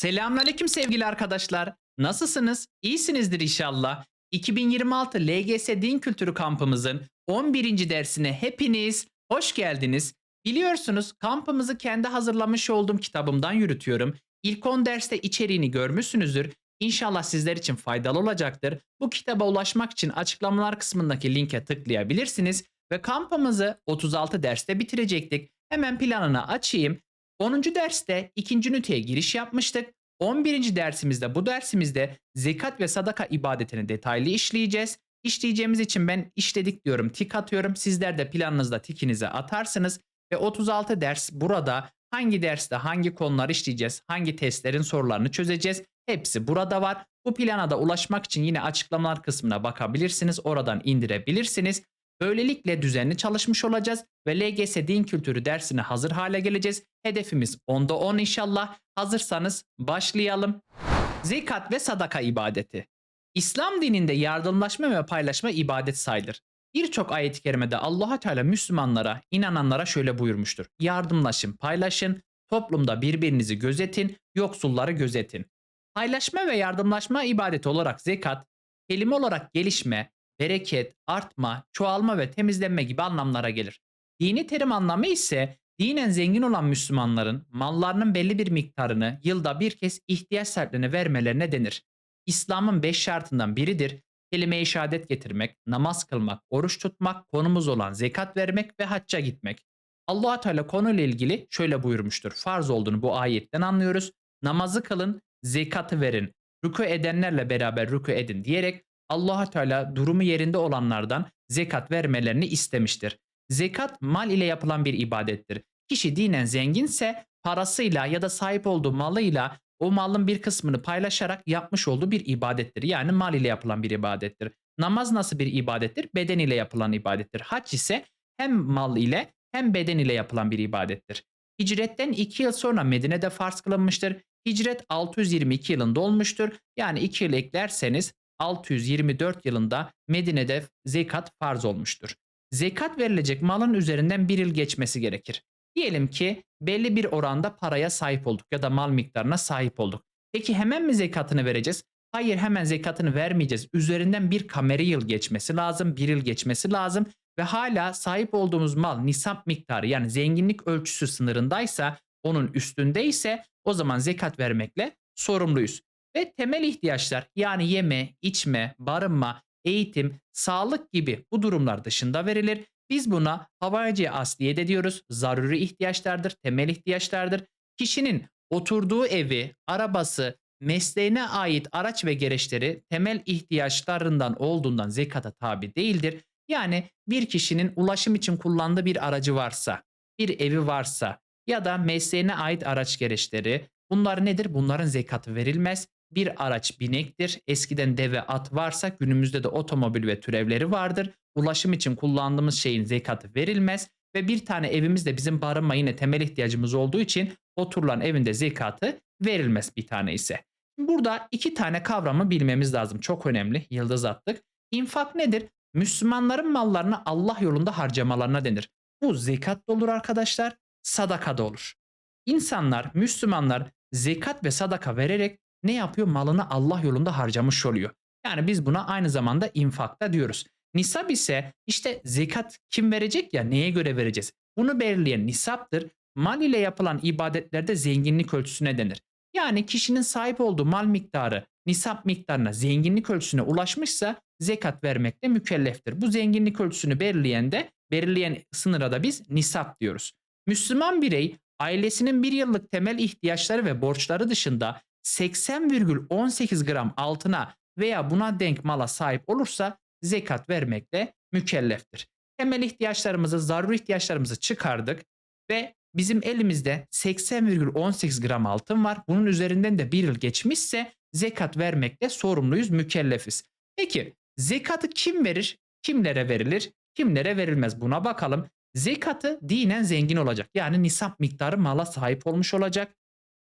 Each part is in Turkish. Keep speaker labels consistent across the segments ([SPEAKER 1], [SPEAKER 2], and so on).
[SPEAKER 1] Selamünaleyküm sevgili arkadaşlar. Nasılsınız? İyisinizdir inşallah. 2026 LGS Din Kültürü kampımızın 11. dersine hepiniz hoş geldiniz. Biliyorsunuz kampımızı kendi hazırlamış olduğum kitabımdan yürütüyorum. İlk 10 derste içeriğini görmüşsünüzdür. İnşallah sizler için faydalı olacaktır. Bu kitaba ulaşmak için açıklamalar kısmındaki linke tıklayabilirsiniz ve kampımızı 36 derste bitirecektik. Hemen planını açayım. 10. derste 2. üniteye giriş yapmıştık. 11. dersimizde bu dersimizde zekat ve sadaka ibadetini detaylı işleyeceğiz. İşleyeceğimiz için ben işledik diyorum tik atıyorum. Sizler de planınızda tikinizi atarsınız. Ve 36 ders burada hangi derste hangi konuları işleyeceğiz, hangi testlerin sorularını çözeceğiz. Hepsi burada var. Bu plana da ulaşmak için yine açıklamalar kısmına bakabilirsiniz. Oradan indirebilirsiniz. Böylelikle düzenli çalışmış olacağız ve LGS din kültürü dersine hazır hale geleceğiz. Hedefimiz 10'da 10 inşallah. Hazırsanız başlayalım. Zekat ve sadaka ibadeti. İslam dininde yardımlaşma ve paylaşma ibadet sayılır. Birçok ayet-i kerimede Allah Teala Müslümanlara, inananlara şöyle buyurmuştur. Yardımlaşın, paylaşın, toplumda birbirinizi gözetin, yoksulları gözetin. Paylaşma ve yardımlaşma ibadeti olarak zekat, kelime olarak gelişme, bereket, artma, çoğalma ve temizlenme gibi anlamlara gelir. Dini terim anlamı ise dinen zengin olan Müslümanların mallarının belli bir miktarını yılda bir kez ihtiyaç sahiplerine vermelerine denir. İslam'ın beş şartından biridir. Kelime-i şehadet getirmek, namaz kılmak, oruç tutmak, konumuz olan zekat vermek ve hacca gitmek. allah Teala konuyla ilgili şöyle buyurmuştur. Farz olduğunu bu ayetten anlıyoruz. Namazı kılın, zekatı verin, rükû edenlerle beraber rükû edin diyerek allah Teala durumu yerinde olanlardan zekat vermelerini istemiştir. Zekat mal ile yapılan bir ibadettir. Kişi dinen zenginse parasıyla ya da sahip olduğu malıyla o malın bir kısmını paylaşarak yapmış olduğu bir ibadettir. Yani mal ile yapılan bir ibadettir. Namaz nasıl bir ibadettir? Beden ile yapılan ibadettir. Hac ise hem mal ile hem beden ile yapılan bir ibadettir. Hicretten 2 yıl sonra Medine'de farz kılınmıştır. Hicret 622 yılında olmuştur. Yani 2 yıl eklerseniz 624 yılında Medine'de zekat farz olmuştur. Zekat verilecek malın üzerinden bir yıl geçmesi gerekir. Diyelim ki belli bir oranda paraya sahip olduk ya da mal miktarına sahip olduk. Peki hemen mi zekatını vereceğiz? Hayır hemen zekatını vermeyeceğiz. Üzerinden bir kameri yıl geçmesi lazım, bir yıl geçmesi lazım ve hala sahip olduğumuz mal nisap miktarı yani zenginlik ölçüsü sınırındaysa onun üstündeyse o zaman zekat vermekle sorumluyuz. Ve temel ihtiyaçlar yani yeme, içme, barınma, eğitim, sağlık gibi bu durumlar dışında verilir. Biz buna havacı asliye de diyoruz. Zaruri ihtiyaçlardır, temel ihtiyaçlardır. Kişinin oturduğu evi, arabası, mesleğine ait araç ve gereçleri temel ihtiyaçlarından olduğundan zekata tabi değildir. Yani bir kişinin ulaşım için kullandığı bir aracı varsa, bir evi varsa ya da mesleğine ait araç gereçleri bunlar nedir? Bunların zekatı verilmez. Bir araç binektir. Eskiden deve at varsa günümüzde de otomobil ve türevleri vardır. Ulaşım için kullandığımız şeyin zekatı verilmez ve bir tane evimizde bizim barınma yine temel ihtiyacımız olduğu için oturulan evinde zekatı verilmez bir tane ise. Burada iki tane kavramı bilmemiz lazım. Çok önemli. Yıldız attık. İnfak nedir? Müslümanların mallarını Allah yolunda harcamalarına denir. Bu zekat da olur arkadaşlar, sadaka da olur. İnsanlar, Müslümanlar zekat ve sadaka vererek ne yapıyor? Malını Allah yolunda harcamış oluyor. Yani biz buna aynı zamanda infakta diyoruz. Nisap ise işte zekat kim verecek ya neye göre vereceğiz? Bunu belirleyen nisaptır. Mal ile yapılan ibadetlerde zenginlik ölçüsüne denir. Yani kişinin sahip olduğu mal miktarı nisap miktarına zenginlik ölçüsüne ulaşmışsa zekat vermekle mükelleftir. Bu zenginlik ölçüsünü belirleyen de belirleyen sınıra da biz nisap diyoruz. Müslüman birey ailesinin bir yıllık temel ihtiyaçları ve borçları dışında 80,18 gram altına veya buna denk mala sahip olursa zekat vermekle mükelleftir. Temel ihtiyaçlarımızı, zaruri ihtiyaçlarımızı çıkardık ve bizim elimizde 80,18 gram altın var. Bunun üzerinden de bir yıl geçmişse zekat vermekle sorumluyuz, mükellefiz. Peki zekatı kim verir, kimlere verilir, kimlere verilmez buna bakalım. Zekatı dinen zengin olacak. Yani nisap miktarı mala sahip olmuş olacak.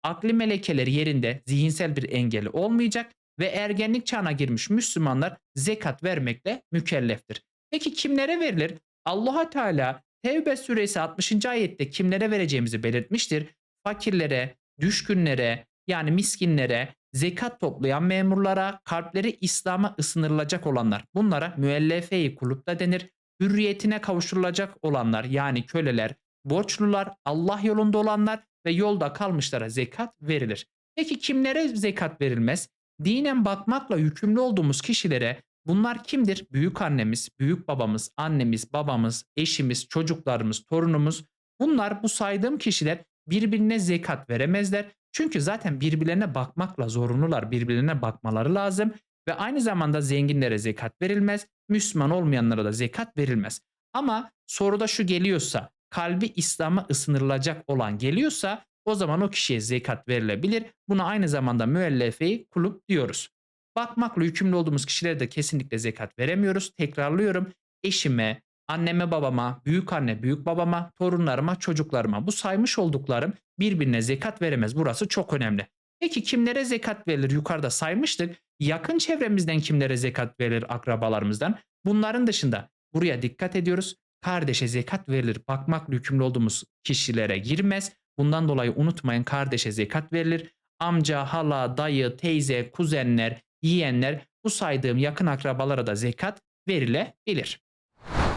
[SPEAKER 1] Akli melekeleri yerinde zihinsel bir engeli olmayacak ve ergenlik çağına girmiş Müslümanlar zekat vermekle mükelleftir. Peki kimlere verilir? Allaha Teala Tevbe suresi 60. ayette kimlere vereceğimizi belirtmiştir. Fakirlere, düşkünlere, yani miskinlere, zekat toplayan memurlara, kalpleri İslam'a ısınırılacak olanlar. Bunlara müellefe-i kulüp da denir. Hürriyetine kavuşturulacak olanlar yani köleler, borçlular, Allah yolunda olanlar ve yolda kalmışlara zekat verilir. Peki kimlere zekat verilmez? Dinen bakmakla yükümlü olduğumuz kişilere bunlar kimdir? Büyük annemiz, büyük babamız, annemiz, babamız, eşimiz, çocuklarımız, torunumuz. Bunlar bu saydığım kişiler birbirine zekat veremezler. Çünkü zaten birbirlerine bakmakla zorunlular. Birbirlerine bakmaları lazım ve aynı zamanda zenginlere zekat verilmez. Müslüman olmayanlara da zekat verilmez. Ama soruda şu geliyorsa, kalbi İslam'a ısınırılacak olan geliyorsa o zaman o kişiye zekat verilebilir. Buna aynı zamanda müellefe kulüp diyoruz. Bakmakla yükümlü olduğumuz kişilere de kesinlikle zekat veremiyoruz. Tekrarlıyorum. Eşime, anneme babama, büyük anne, büyük babama, torunlarıma, çocuklarıma bu saymış olduklarım birbirine zekat veremez. Burası çok önemli. Peki kimlere zekat verilir? Yukarıda saymıştık. Yakın çevremizden kimlere zekat verilir akrabalarımızdan? Bunların dışında buraya dikkat ediyoruz. Kardeşe zekat verilir. Bakmakla yükümlü olduğumuz kişilere girmez. Bundan dolayı unutmayın kardeşe zekat verilir. Amca, hala, dayı, teyze, kuzenler, yeğenler bu saydığım yakın akrabalara da zekat verilebilir.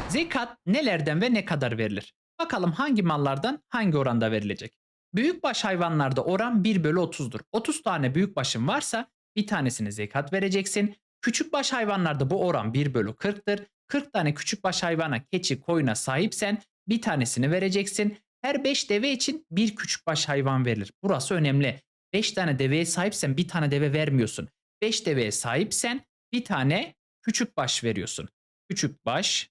[SPEAKER 1] Zekat nelerden ve ne kadar verilir? Bakalım hangi mallardan hangi oranda verilecek? Büyükbaş hayvanlarda oran 1 bölü 30'dur. 30 tane büyükbaşın varsa bir tanesine zekat vereceksin. Küçükbaş hayvanlarda bu oran 1 bölü 40'tır. 40 tane küçükbaş hayvana, keçi, koyuna sahipsen bir tanesini vereceksin. Her 5 deve için bir küçükbaş hayvan verilir. Burası önemli. 5 tane deveye sahipsen bir tane deve vermiyorsun. 5 deveye sahipsen bir tane küçükbaş veriyorsun. Küçükbaş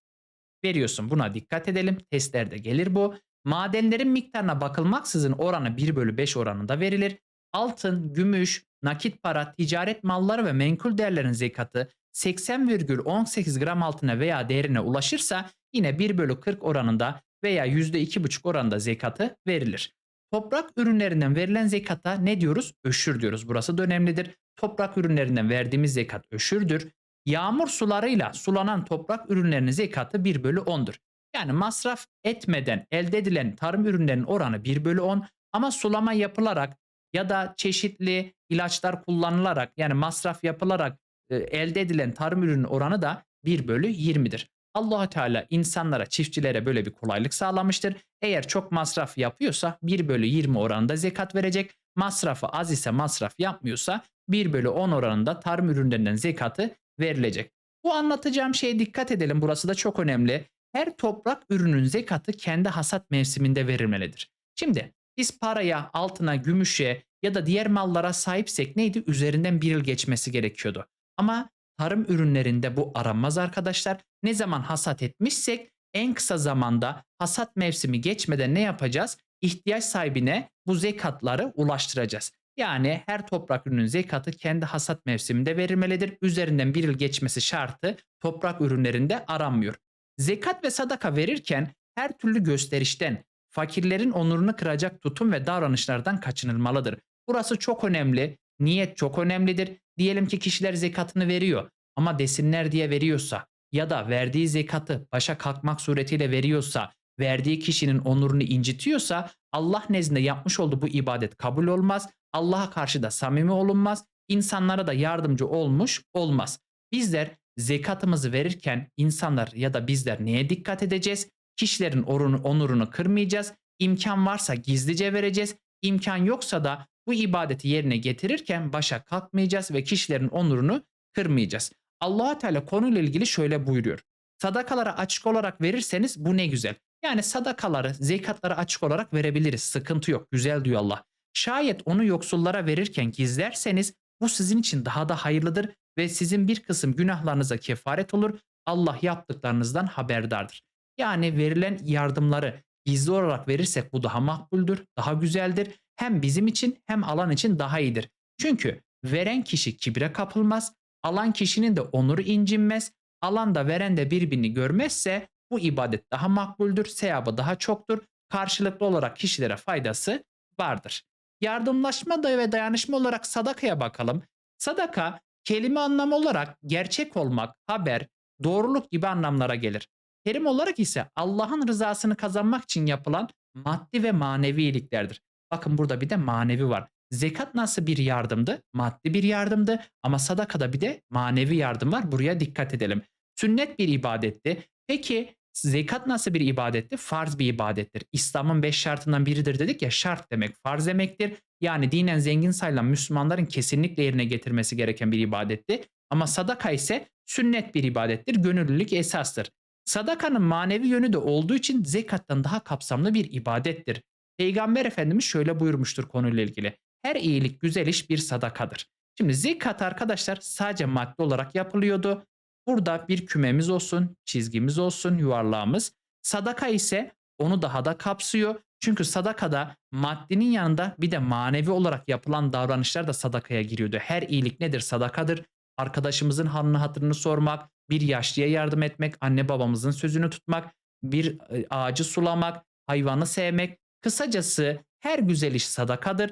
[SPEAKER 1] veriyorsun. Buna dikkat edelim. Testlerde gelir bu. Madenlerin miktarına bakılmaksızın oranı 1 bölü 5 oranında verilir. Altın, gümüş, nakit para, ticaret malları ve menkul değerlerin zekatı 80,18 gram altına veya değerine ulaşırsa yine 1 bölü 40 oranında veya %2,5 oranında zekatı verilir. Toprak ürünlerinden verilen zekata ne diyoruz? Öşür diyoruz. Burası da önemlidir. Toprak ürünlerinden verdiğimiz zekat öşürdür. Yağmur sularıyla sulanan toprak ürünlerinin zekatı 1 bölü 10'dur. Yani masraf etmeden elde edilen tarım ürünlerinin oranı 1 bölü 10 ama sulama yapılarak ya da çeşitli ilaçlar kullanılarak yani masraf yapılarak elde edilen tarım ürünü oranı da 1 bölü 20'dir. allah Teala insanlara, çiftçilere böyle bir kolaylık sağlamıştır. Eğer çok masraf yapıyorsa 1 bölü 20 oranında zekat verecek. Masrafı az ise masraf yapmıyorsa 1 bölü 10 oranında tarım ürünlerinden zekatı verilecek. Bu anlatacağım şeye dikkat edelim. Burası da çok önemli. Her toprak ürünün zekatı kendi hasat mevsiminde verilmelidir. Şimdi biz paraya, altına, gümüşe ya da diğer mallara sahipsek neydi? Üzerinden bir yıl geçmesi gerekiyordu. Ama tarım ürünlerinde bu aranmaz arkadaşlar. Ne zaman hasat etmişsek en kısa zamanda hasat mevsimi geçmeden ne yapacağız? İhtiyaç sahibine bu zekatları ulaştıracağız. Yani her toprak ürünün zekatı kendi hasat mevsiminde verilmelidir. Üzerinden bir yıl geçmesi şartı toprak ürünlerinde aranmıyor. Zekat ve sadaka verirken her türlü gösterişten, fakirlerin onurunu kıracak tutum ve davranışlardan kaçınılmalıdır. Burası çok önemli. Niyet çok önemlidir. Diyelim ki kişiler zekatını veriyor ama desinler diye veriyorsa ya da verdiği zekatı başa kalkmak suretiyle veriyorsa, verdiği kişinin onurunu incitiyorsa Allah nezdinde yapmış olduğu bu ibadet kabul olmaz. Allah'a karşı da samimi olunmaz. insanlara da yardımcı olmuş olmaz. Bizler zekatımızı verirken insanlar ya da bizler neye dikkat edeceğiz? Kişilerin onurunu, kırmayacağız. İmkan varsa gizlice vereceğiz. İmkan yoksa da bu ibadeti yerine getirirken başa kalkmayacağız ve kişilerin onurunu kırmayacağız. allah Teala konuyla ilgili şöyle buyuruyor. Sadakaları açık olarak verirseniz bu ne güzel. Yani sadakaları, zekatları açık olarak verebiliriz. Sıkıntı yok. Güzel diyor Allah. Şayet onu yoksullara verirken gizlerseniz bu sizin için daha da hayırlıdır ve sizin bir kısım günahlarınıza kefaret olur. Allah yaptıklarınızdan haberdardır. Yani verilen yardımları gizli olarak verirsek bu daha makbuldür, daha güzeldir. Hem bizim için hem alan için daha iyidir. Çünkü veren kişi kibre kapılmaz, alan kişinin de onuru incinmez, alan da veren de birbirini görmezse bu ibadet daha makbuldür, sevabı daha çoktur. Karşılıklı olarak kişilere faydası vardır. Yardımlaşma ve dayanışma olarak sadakaya bakalım. Sadaka kelime anlamı olarak gerçek olmak, haber, doğruluk gibi anlamlara gelir. Terim olarak ise Allah'ın rızasını kazanmak için yapılan maddi ve manevi iyiliklerdir. Bakın burada bir de manevi var. zekat nasıl bir yardımdı? Maddi bir yardımdı ama sadakada bir de manevi yardım var. Buraya dikkat edelim. Sünnet bir ibadetti. Peki zekat nasıl bir ibadetti? Farz bir ibadettir. İslam'ın beş şartından biridir dedik ya şart demek farz demektir. Yani dinen zengin sayılan Müslümanların kesinlikle yerine getirmesi gereken bir ibadetti. Ama sadaka ise sünnet bir ibadettir. Gönüllülük esastır. Sadakanın manevi yönü de olduğu için zekattan daha kapsamlı bir ibadettir. Peygamber Efendimiz şöyle buyurmuştur konuyla ilgili. Her iyilik, güzel iş bir sadakadır. Şimdi zekat arkadaşlar sadece madde olarak yapılıyordu. Burada bir kümemiz olsun, çizgimiz olsun, yuvarlağımız. Sadaka ise onu daha da kapsıyor. Çünkü sadakada maddinin yanında bir de manevi olarak yapılan davranışlar da sadakaya giriyordu. Her iyilik nedir? Sadakadır. Arkadaşımızın halini hatırını sormak, bir yaşlıya yardım etmek, anne babamızın sözünü tutmak, bir e, ağacı sulamak, hayvanı sevmek. Kısacası her güzel iş sadakadır.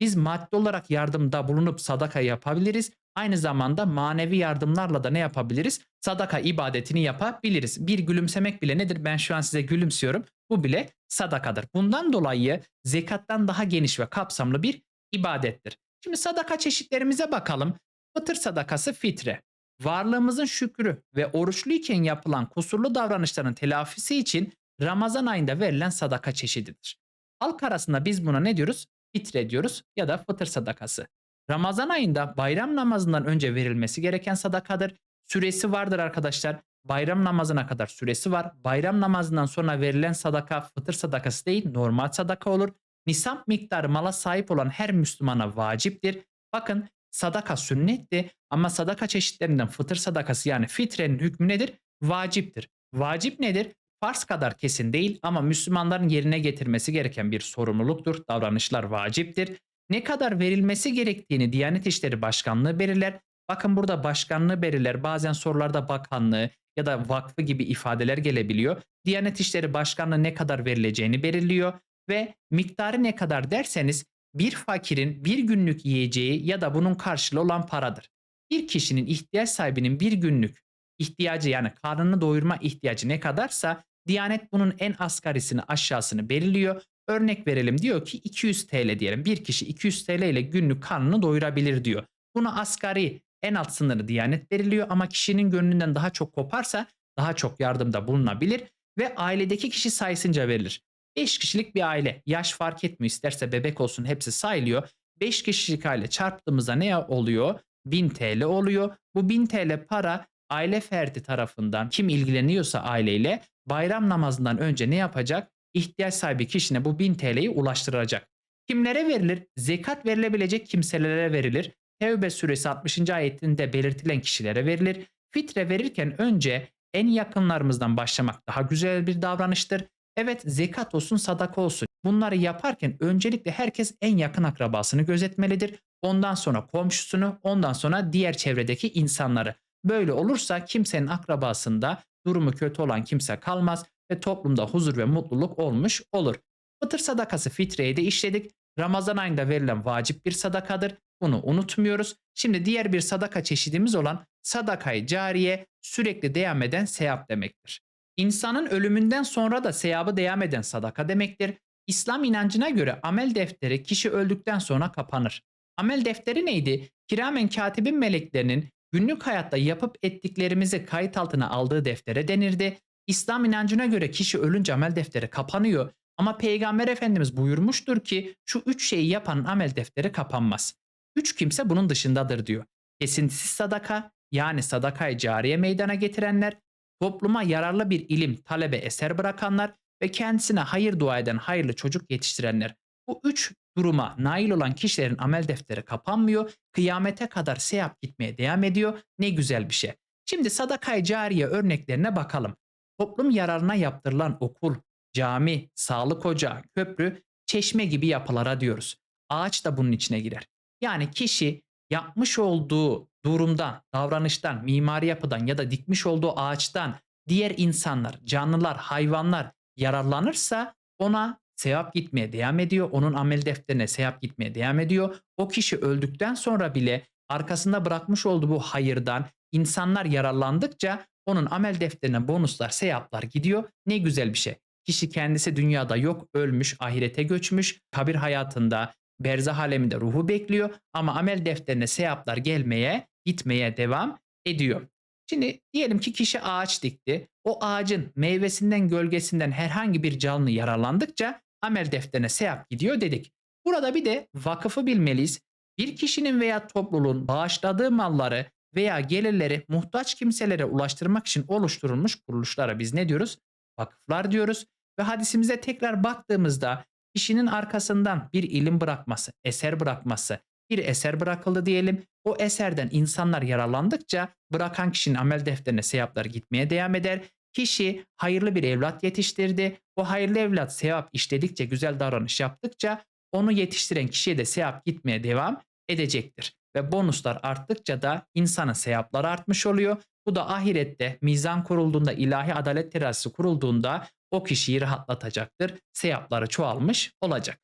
[SPEAKER 1] Biz maddi olarak yardımda bulunup sadaka yapabiliriz. Aynı zamanda manevi yardımlarla da ne yapabiliriz? Sadaka ibadetini yapabiliriz. Bir gülümsemek bile nedir? Ben şu an size gülümsüyorum. Bu bile sadakadır. Bundan dolayı zekattan daha geniş ve kapsamlı bir ibadettir. Şimdi sadaka çeşitlerimize bakalım. Fıtır sadakası fitre. Varlığımızın şükrü ve oruçluyken yapılan kusurlu davranışların telafisi için Ramazan ayında verilen sadaka çeşididir. Halk arasında biz buna ne diyoruz? Fitre diyoruz ya da fıtır sadakası. Ramazan ayında bayram namazından önce verilmesi gereken sadakadır. Süresi vardır arkadaşlar. Bayram namazına kadar süresi var. Bayram namazından sonra verilen sadaka fıtır sadakası değil normal sadaka olur. Nisap miktarı mala sahip olan her Müslümana vaciptir. Bakın sadaka sünnetti ama sadaka çeşitlerinden fıtır sadakası yani fitrenin hükmü nedir? Vaciptir. Vacip nedir? Farz kadar kesin değil ama Müslümanların yerine getirmesi gereken bir sorumluluktur. Davranışlar vaciptir. Ne kadar verilmesi gerektiğini Diyanet İşleri Başkanlığı belirler. Bakın burada başkanlığı belirler. Bazen sorularda bakanlığı ya da vakfı gibi ifadeler gelebiliyor. Diyanet İşleri Başkanlığı ne kadar verileceğini belirliyor ve miktarı ne kadar derseniz bir fakirin bir günlük yiyeceği ya da bunun karşılığı olan paradır. Bir kişinin ihtiyaç sahibinin bir günlük ihtiyacı yani karnını doyurma ihtiyacı ne kadarsa Diyanet bunun en asgarisini aşağısını belirliyor. Örnek verelim diyor ki 200 TL diyelim. Bir kişi 200 TL ile günlük karnını doyurabilir diyor. Bunu asgari en alt sınırı Diyanet veriliyor ama kişinin gönlünden daha çok koparsa daha çok yardımda bulunabilir ve ailedeki kişi sayısınca verilir. 5 kişilik bir aile yaş fark etmiyor isterse bebek olsun hepsi sayılıyor. 5 kişilik aile çarptığımızda ne oluyor? 1000 TL oluyor. Bu 1000 TL para aile ferdi tarafından kim ilgileniyorsa aileyle bayram namazından önce ne yapacak? İhtiyaç sahibi kişine bu 1000 TL'yi ulaştıracak. Kimlere verilir? Zekat verilebilecek kimselere verilir. Tevbe suresi 60. ayetinde belirtilen kişilere verilir. Fitre verirken önce en yakınlarımızdan başlamak daha güzel bir davranıştır. Evet zekat olsun sadaka olsun. Bunları yaparken öncelikle herkes en yakın akrabasını gözetmelidir. Ondan sonra komşusunu, ondan sonra diğer çevredeki insanları. Böyle olursa kimsenin akrabasında durumu kötü olan kimse kalmaz ve toplumda huzur ve mutluluk olmuş olur. Fıtır sadakası fitreyi de işledik. Ramazan ayında verilen vacip bir sadakadır. Bunu unutmuyoruz. Şimdi diğer bir sadaka çeşidimiz olan sadakayı cariye sürekli devam eden sevap demektir. İnsanın ölümünden sonra da sevabı devam eden sadaka demektir. İslam inancına göre amel defteri kişi öldükten sonra kapanır. Amel defteri neydi? Kiramen katibin meleklerinin günlük hayatta yapıp ettiklerimizi kayıt altına aldığı deftere denirdi. İslam inancına göre kişi ölünce amel defteri kapanıyor ama Peygamber Efendimiz buyurmuştur ki şu üç şeyi yapan amel defteri kapanmaz. Üç kimse bunun dışındadır diyor. Kesintisiz sadaka yani sadakayı cariye meydana getirenler, topluma yararlı bir ilim, talebe, eser bırakanlar ve kendisine hayır dua eden hayırlı çocuk yetiştirenler. Bu üç duruma nail olan kişilerin amel defteri kapanmıyor. Kıyamete kadar sevap gitmeye devam ediyor. Ne güzel bir şey. Şimdi sadakayı cariye örneklerine bakalım. Toplum yararına yaptırılan okul, cami, sağlık ocağı, köprü, çeşme gibi yapılara diyoruz. Ağaç da bunun içine girer. Yani kişi yapmış olduğu durumdan, davranıştan, mimari yapıdan ya da dikmiş olduğu ağaçtan diğer insanlar, canlılar, hayvanlar yararlanırsa ona sevap gitmeye devam ediyor. Onun amel defterine sevap gitmeye devam ediyor. O kişi öldükten sonra bile arkasında bırakmış olduğu bu hayırdan insanlar yararlandıkça onun amel defterine bonuslar, sevaplar gidiyor. Ne güzel bir şey. Kişi kendisi dünyada yok, ölmüş, ahirete göçmüş, kabir hayatında berzah aleminde ruhu bekliyor ama amel defterine sevaplar gelmeye, gitmeye devam ediyor. Şimdi diyelim ki kişi ağaç dikti. O ağacın meyvesinden, gölgesinden herhangi bir canlı yararlandıkça amel defterine sevap gidiyor dedik. Burada bir de vakıfı bilmeliyiz. Bir kişinin veya topluluğun bağışladığı malları veya gelirleri muhtaç kimselere ulaştırmak için oluşturulmuş kuruluşlara biz ne diyoruz? Vakıflar diyoruz. Ve hadisimize tekrar baktığımızda kişinin arkasından bir ilim bırakması, eser bırakması, bir eser bırakıldı diyelim. O eserden insanlar yararlandıkça bırakan kişinin amel defterine sevaplar gitmeye devam eder. Kişi hayırlı bir evlat yetiştirdi. O hayırlı evlat sevap işledikçe, güzel davranış yaptıkça onu yetiştiren kişiye de sevap gitmeye devam edecektir. Ve bonuslar arttıkça da insanın sevapları artmış oluyor. Bu da ahirette mizan kurulduğunda, ilahi adalet terazisi kurulduğunda o kişiyi rahatlatacaktır. Sevapları çoğalmış olacak.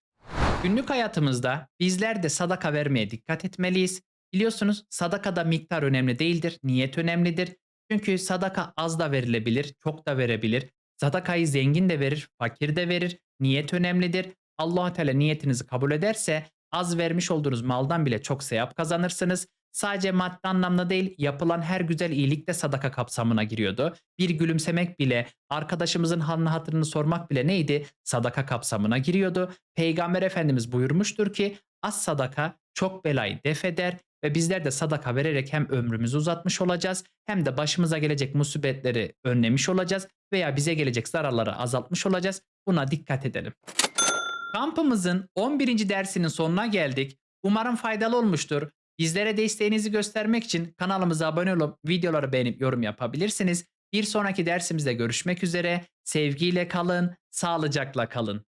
[SPEAKER 1] Günlük hayatımızda bizler de sadaka vermeye dikkat etmeliyiz. Biliyorsunuz sadakada miktar önemli değildir, niyet önemlidir. Çünkü sadaka az da verilebilir, çok da verebilir. Sadakayı zengin de verir, fakir de verir. Niyet önemlidir. allah Teala niyetinizi kabul ederse az vermiş olduğunuz maldan bile çok sevap kazanırsınız. Sadece maddi anlamda değil yapılan her güzel iyilik de sadaka kapsamına giriyordu. Bir gülümsemek bile, arkadaşımızın halini hatırını sormak bile neydi? Sadaka kapsamına giriyordu. Peygamber Efendimiz buyurmuştur ki az sadaka çok belayı def eder ve bizler de sadaka vererek hem ömrümüzü uzatmış olacağız hem de başımıza gelecek musibetleri önlemiş olacağız veya bize gelecek zararları azaltmış olacağız. Buna dikkat edelim. Kampımızın 11. dersinin sonuna geldik. Umarım faydalı olmuştur. Bizlere desteğinizi göstermek için kanalımıza abone olup videoları beğenip yorum yapabilirsiniz. Bir sonraki dersimizde görüşmek üzere. Sevgiyle kalın, sağlıcakla kalın.